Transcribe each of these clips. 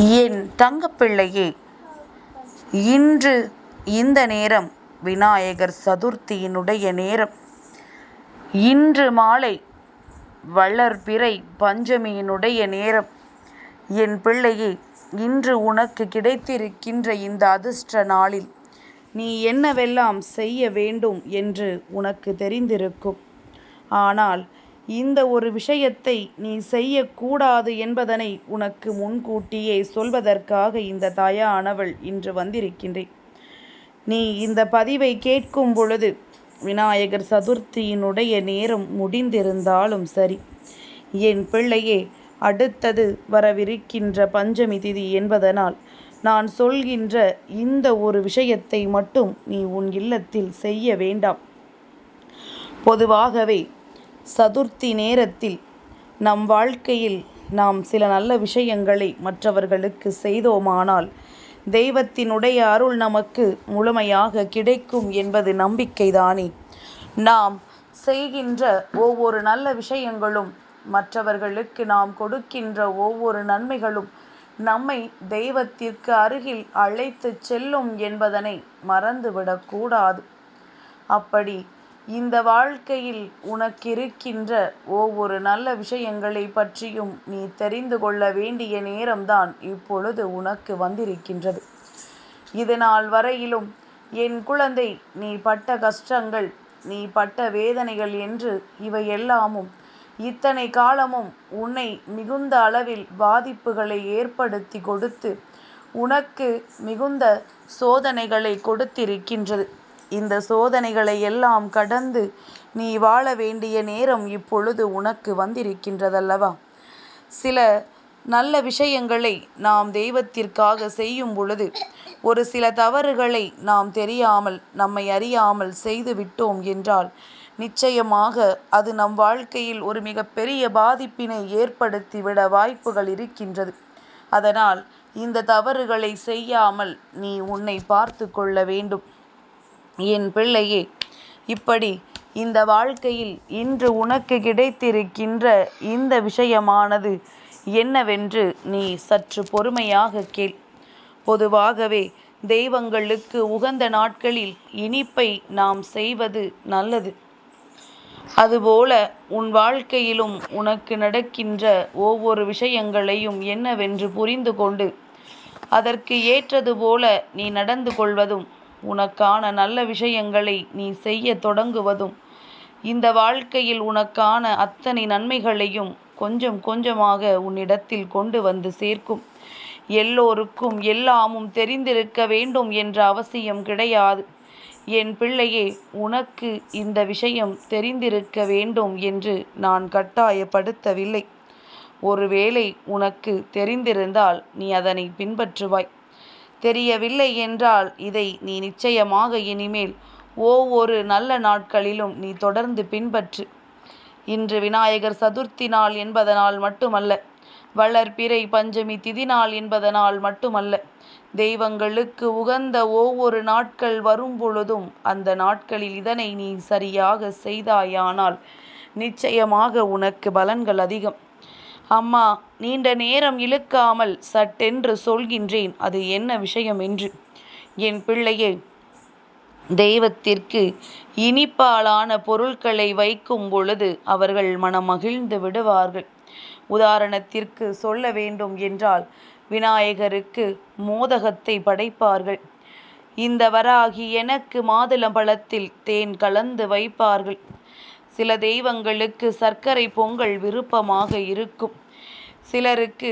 என் தங்கப்பிள்ளையே இன்று இந்த நேரம் விநாயகர் சதுர்த்தியினுடைய நேரம். இன்று மாலை வளர்பிறை பஞ்சமியினுடைய நேரம். என் பிள்ளையே இன்று உனக்கு கிடைத்திருக்கின்ற இந்த அதிர்ஷ்ட நாளில் நீ என்னவெல்லாம் செய்ய வேண்டும் என்று உனக்கு தெரிந்திருக்கும். ஆனால் இந்த ஒரு விஷயத்தை நீ செய்யக்கூடாது என்பதனை உனக்கு முன்கூட்டியே சொல்வதற்காக இந்த தாயானவள் இன்று வந்திருக்கின்றேன். நீ இந்த பதிவை கேட்கும் பொழுது விநாயகர் சதுர்த்தியினுடைய நேரம் முடிந்திருந்தாலும் சரி என் பிள்ளையே அடுத்தது வரவிருக்கின்ற பஞ்சமி திதி என்பதனால் நான் சொல்கின்ற இந்த ஒரு விஷயத்தை மட்டும் நீ உன் இல்லத்தில் செய்ய வேண்டாம். பொதுவாகவே சதுர்த்தி நேரத்தில் நம் வாழ்க்கையில் நாம் சில நல்ல விஷயங்களை மற்றவர்களுக்கு செய்தோமானால் தெய்வத்தினுடைய அருள் நமக்கு முழுமையாக கிடைக்கும் என்பது நம்பிக்கைதானே? நாம் செய்கின்ற ஒவ்வொரு நல்ல விஷயங்களும் மற்றவர்களுக்கு நாம் கொடுக்கின்ற ஒவ்வொரு நன்மைகளும் நம்மை தெய்வத்திற்கு அருகில் அழைத்து செல்லும் என்பதனை மறந்துவிடக்கூடாது. அப்படி இந்த வாழ்க்கையில் உனக்கிருக்கின்ற ஒவ்வொரு நல்ல விஷயங்களை பற்றியும் நீ தெரிந்து கொள்ள வேண்டிய நேரம்தான் இப்பொழுது உனக்கு வந்திருக்கின்றது. இது நாள் வரையிலும் என் குழந்தை நீ பட்ட கஷ்டங்கள் நீ பட்ட வேதனைகள் என்று இவையெல்லாமும் இத்தனை காலமும் உன்னை மிகுந்த அளவில் பாதிப்புகளை ஏற்படுத்தி கொடுத்து உனக்கு மிகுந்த சோதனைகளை கொடுத்திருக்கின்றது. இந்த சோதனைகளை எல்லாம் கடந்து நீ வாழ வேண்டிய நேரம் இப்பொழுது உனக்கு வந்திருக்கின்றதல்லவா? சில நல்ல விஷயங்களை நாம் தெய்வத்திற்காக செய்யும் பொழுது ஒரு சில தவறுகளை நாம் தெரியாமல் நம்மை அறியாமல் செய்து விட்டோம் என்றால் நிச்சயமாக அது நம் வாழ்க்கையில் ஒரு மிகப்பெரிய பாதிப்பினை ஏற்படுத்திவிட வாய்ப்புகள் இருக்கின்றது. அதனால் இந்த தவறுகளை செய்யாமல் நீ உன்னை பார்த்து கொள்ள வேண்டும். என் பிள்ளையே இப்படி இந்த வாழ்க்கையில் இன்று உனக்கு கிடைத்திருக்கின்ற இந்த விஷயமானது என்னவென்று நீ சற்று பொறுமையாக கேள். பொதுவாகவே தெய்வங்களுக்கு உகந்த நாட்களில் இனிப்பை நாம் செய்வது நல்லது. அதுபோல உன் வாழ்க்கையிலும் உனக்கு நடக்கின்ற ஒவ்வொரு விஷயங்களையும் என்னவென்று புரிந்து கொண்டு அதற்கு ஏற்றது போல நீ நடந்து கொள்வதும் உனக்கான நல்ல விஷயங்களை நீ செய்ய தொடங்குவதும் இந்த வாழ்க்கையில் உனக்கான அத்தனை நன்மைகளையும் கொஞ்சம் கொஞ்சமாக உன்னிடத்தில் கொண்டு வந்து சேர்க்கும். எல்லோருக்கும் எல்லாமும் தெரிந்திருக்க வேண்டும் என்ற அவசியம் கிடையாது. என் பிள்ளையே உனக்கு இந்த விஷயம் தெரிந்திருக்க வேண்டும் என்று நான் கட்டாயப்படுத்தவில்லை. ஒருவேளை உனக்கு தெரிந்திருந்தால் நீ அதனை பின்பற்றுவாய். தெரியவில்லை என்றால் இதை நீ நிச்சயமாக இனிமேல் ஒவ்வொரு நல்ல நாட்களிலும் நீ தொடர்ந்து பின்பற்று. இன்று விநாயகர் சதுர்த்தி நாள் என்பதனால் மட்டுமல்ல வளர்பிறை பஞ்சமி திதி நாள் என்பதனால் மட்டுமல்ல தெய்வங்களுக்கு உகந்த ஒவ்வொரு நாட்கள் வரும் பொழுதும் அந்த நாட்களில் இதனை நீ சரியாக செய்தாயானால் நிச்சயமாக உனக்கு பலன்கள் அதிகம். அம்மா நீண்ட நேரம் இழுக்காமல் சட்டென்று சொல்கின்றேன். அது என்ன விஷயம் என்று. என் பிள்ளையே தெய்வத்திற்கு இனிப்பாலான பொருட்களை வைக்கும் பொழுது அவர்கள் மனம் மகிழ்ந்து விடுவார்கள். உதாரணத்திற்கு சொல்ல வேண்டும் என்றால் விநாயகருக்கு மோதகத்தை படைப்பார்கள். இந்த வராகி எனக்கு மாதுளம்பழத்தில் தேன் கலந்து வைப்பார்கள். சில தெய்வங்களுக்கு சர்க்கரை பொங்கல் விருப்பமாக இருக்கும். சிலருக்கு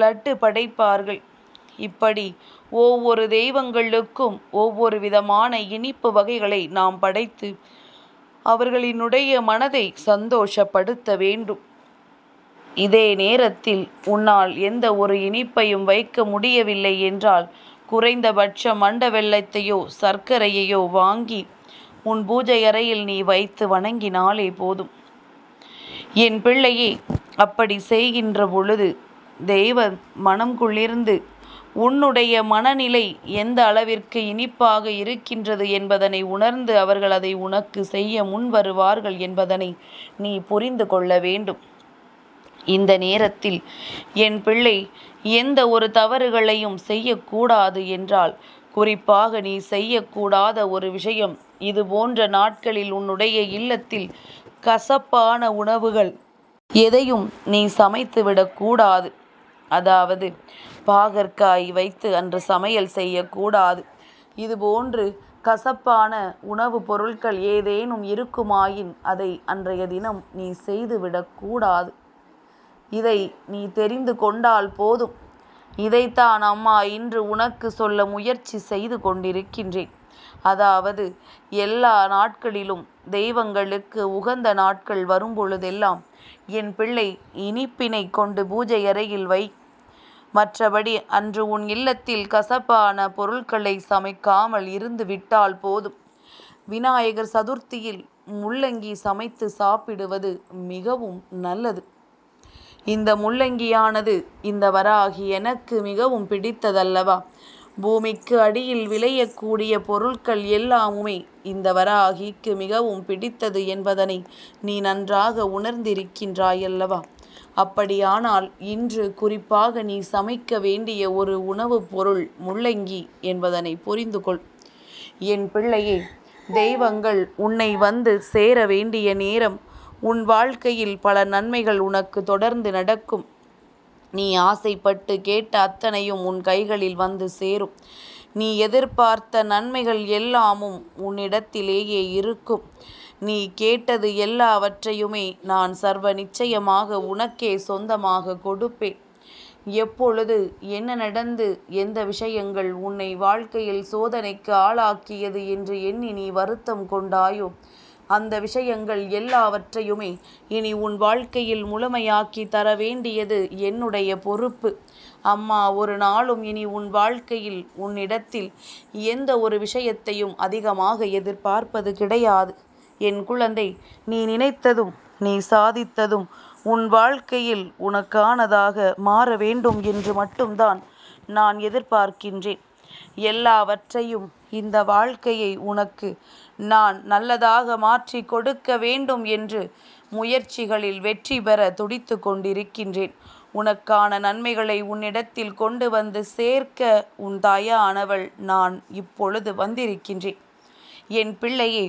லட்டு படைப்பார்கள். இப்படி ஒவ்வொரு தெய்வங்களுக்கும் ஒவ்வொரு விதமான இனிப்பு வகைகளை நாம் படைத்து அவர்களினுடைய மனதை சந்தோஷப்படுத்த வேண்டும். இதே நேரத்தில் உன்னால் எந்த ஒரு இனிப்பையும் வைக்க முடியவில்லை என்றால் குறைந்தபட்ச மண்ட வெள்ளத்தையோ சர்க்கரையையோ வாங்கி உன் பூஜை அறையில் நீ வைத்து வணங்கினாலே போதும். என் பிள்ளையே அப்படி செய்கின்ற பொழுது தெய்வம் மனம் குளிர்ந்து உன்னுடைய மனநிலை எந்த அளவிற்கு இனிப்பாக இருக்கின்றது என்பதனை உணர்ந்து அவர்கள் அதை உனக்கு செய்ய முன் வருவார்கள் என்பதனை நீ புரிந்து கொள்ள வேண்டும். இந்த நேரத்தில் என் பிள்ளை எந்த ஒரு தவறுகளையும் செய்யக்கூடாது என்றால் குறிப்பாக நீ செய்யக்கூடாத ஒரு விஷயம். இது போன்ற நாட்களில் உன்னுடைய இல்லத்தில் கசப்பான உணவுகள் எதையும் நீ சமைத்து விடக்கூடாது அதாவது பாகற்காய் வைத்து அன்று சமையல் செய்யக்கூடாது. இதுபோன்று கசப்பான உணவுப் பொருட்கள் ஏதேனும் இருக்குமாயின் அதை அன்றைய தினம் நீ செய்துவிடக்கூடாது இதை நீ தெரிந்து கொண்டால் போதும். இதைத்தான் அம்மா இன்று உனக்கு சொல்ல முயற்சி செய்து கொண்டிருக்கின்றேன். அதாவது எல்லா நாட்களிலும் தெய்வங்களுக்கு உகந்த நாட்கள் வரும்பொழுதெல்லாம் என் பிள்ளை இனிப்பினை கொண்டு பூஜை அறையில் வை. மற்றபடி அன்று உன் இல்லத்தில் கசப்பான பொருட்களை சமைக்காமல் இருந்து விட்டால் போதும். விநாயகர் சதுர்த்தியில் முள்ளங்கி சமைத்து சாப்பிடுவது மிகவும் நல்லது. இந்த முள்ளங்கியானது இந்த வராகி எனக்கு மிகவும் பிடித்ததல்லவா? பூமிக்கு அடியில் விளையக்கூடிய பொருட்கள் எல்லாமுமே இந்த வராகிக்கு மிகவும் பிடித்தது என்பதனை நீ நன்றாக உணர்ந்திருக்கின்றாயல்லவா? அப்படியானால் இன்று குறிப்பாக நீ சமைக்க வேண்டிய ஒரு உணவுப் பொருள் முள்ளங்கி என்பதனை புரிந்து கொள் என் பிள்ளையே தெய்வங்கள் உன்னை வந்து சேர வேண்டிய நேரம் உன் வாழ்க்கையில் பல நன்மைகள் உனக்கு தொடர்ந்து நடக்கும். நீ ஆசைப்பட்டு கேட்ட அத்தனையும் உன் கைகளில் வந்து சேரும். நீ எதிர்பார்த்த நன்மைகள் எல்லாமும் உன்னிடத்திலேயே இருக்கும். நீ கேட்டது எல்லாவற்றையுமே நான் சர்வ நிச்சயமாக உனக்கே சொந்தமாக கொடுப்பேன். எப்பொழுது என்ன நடந்து எந்த விஷயங்கள் உன்னை வாழ்க்கையில் சோதனைக்கு ஆளாக்கியது என்று எண்ணி நீ வருத்தம் கொண்டாயோ? அந்த விஷயங்கள் எல்லாவற்றையுமே இனி உன் வாழ்க்கையில் முழுமையாக்கி தர வேண்டியது என்னுடைய பொறுப்பு. அம்மா ஒரு நாளும் இனி உன் வாழ்க்கையில் உன்னிடத்தில் எந்த ஒரு விஷயத்தையும் அதிகமாக எதிர்பார்ப்பது கிடையாது. என் குழந்தை நீ நினைத்ததும் நீ சாதித்ததும் உன் வாழ்க்கையில் உனக்கானதாக மாற வேண்டும் என்று மட்டும்தான் நான் எதிர்பார்க்கின்றேன். எல்லாவற்றையும் இந்த வாழ்க்கையை உனக்கு நான் நல்லதாக மாற்றி கொடுக்க வேண்டும் என்று முயற்சிகளில் வெற்றி பெற துடித்து கொண்டிருக்கின்றேன். உனக்கான நன்மைகளை உன்னிடத்தில் கொண்டு வந்து சேர்க்க உன் தாயானவள் நான் இப்பொழுது வந்திருக்கின்றேன். என் பிள்ளையே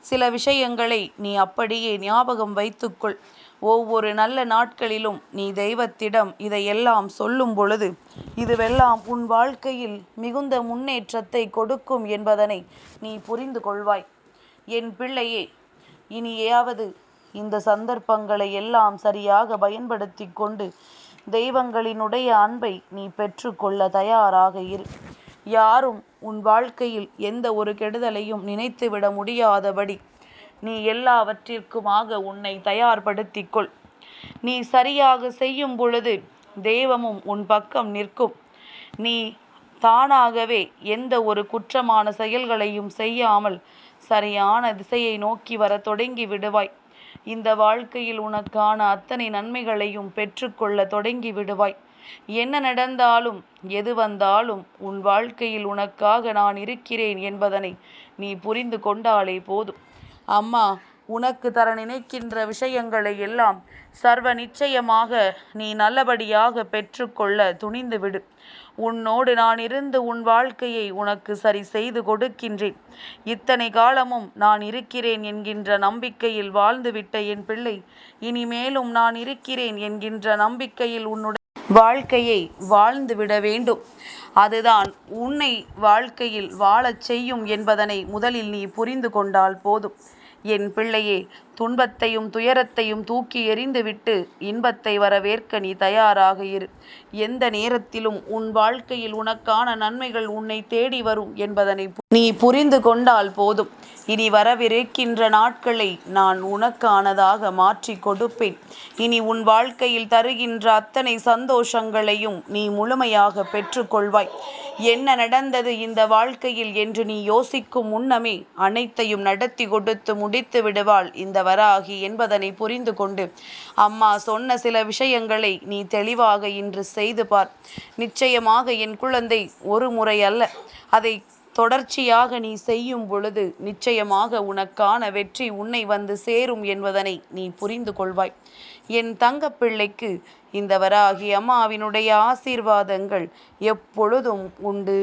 சில விஷயங்களை நீ அப்படியே ஞாபகம் வைத்துக்கொள். ஒவ்வொரு நல்ல நாட்களிலும் நீ தெய்வத்திடம் இதையெல்லாம் சொல்லும் பொழுது இதுவெல்லாம் உன் வாழ்க்கையில் மிகுந்த முன்னேற்றத்தை கொடுக்கும் என்பதனை நீ புரிந்து கொள்வாய். என் பிள்ளையே இனியாவது இந்த சந்தர்ப்பங்களை எல்லாம் சரியாக பயன்படுத்தி கொண்டு தெய்வங்களினுடைய அன்பை நீ பெற்றுக்கொள்ள தயாராக இரு. யாரும் உன் வாழ்க்கையில் எந்த ஒரு கெடுதலையும் நினைத்துவிட முடியாதபடி நீ எல்லாவற்றிற்குமாக உன்னை தயார்படுத்திக்கொள். நீ சரியாக செய்யும் பொழுது தெய்வமும் உன் பக்கம் நிற்கும். நீ தானாகவே எந்த ஒரு குற்றமான செயல்களையும் செய்யாமல் சரியான திசையை நோக்கி வர தொடங்கி விடுவாய். இந்த வாழ்க்கையில் உனக்கான அத்தனை நன்மைகளையும் பெற்றுக்கொள்ள தொடங்கி விடுவாய். என்ன நடந்தாலும் எது வந்தாலும் உன் வாழ்க்கையில் உனக்காக நான் இருக்கிறேன் என்பதனை நீ புரிந்து கொண்டாலே போதும். அம்மா உனக்கு தர நினைக்கின்ற விஷயங்களை எல்லாம் சர்வ நிச்சயமாக நீ நல்லபடியாக பெற்றுக்கொள்ள துணிந்து விடு. உன்னோடு நான் இருந்து உன் வாழ்க்கையை உனக்கு சரி செய்து கொடுக்கின்றேன். இத்தனை காலமும் நான் இருக்கிறேன் என்கின்ற நம்பிக்கையில் வாழ்ந்துவிட்ட என் பிள்ளை இனிமேலும் நான் இருக்கிறேன் என்கின்ற நம்பிக்கையில் உன்னுடைய வாழ்க்கையை வாழ்ந்து விட வேண்டும். அதுதான் உன்னை வாழ்க்கையில் வாழச் செய்யும் என்பதனை முதலில் நீ புரிந்து கொண்டால் போதும். என் பிள்ளையே துன்பத்தையும் துயரத்தையும் தூக்கி எறிந்துவிட்டு இன்பத்தை வரவேற்க நீ தயாராக இரு. எந்த நேரத்திலும் உன் வாழ்க்கையில் உனக்கான நன்மைகள் உன்னை தேடி வரும் என்பதனை நீ புரிந்து கொண்டால் போதும். இனி வரவிருக்கின்ற நாட்களை நான் உனக்கானதாக மாற்றி கொடுப்பேன். இனி உன் வாழ்க்கையில் தருகின்ற அத்தனை சந்தோஷங்களையும் நீ முழுமையாக பெற்றுக்கொள்வாய் என்ன நடந்தது இந்த வாழ்க்கையில் என்று நீ யோசிக்கும் முன்னமே அனைத்தையும் நடத்தி கொடுத்து முடித்து விடுவாள் இந்த வராகி என்பதனை புரிந்து கொண்டு அம்மா சொன்ன சில விஷயங்களை நீ தெளிவாக இன்று செய்து பார். நிச்சயமாக என் குழந்தை ஒரு முறை அல்ல. அதை தொடர்ச்சியாக நீ செய்யும் பொழுது நிச்சயமாக உனக்கான வெற்றி உன்னை வந்து சேரும் என்பதனை நீ புரிந்து கொள்வாய். என் தங்கப்பிள்ளைக்கு இந்த வராகி அம்மாவினுடைய ஆசீர்வாதங்கள் எப்பொழுதும் உண்டு.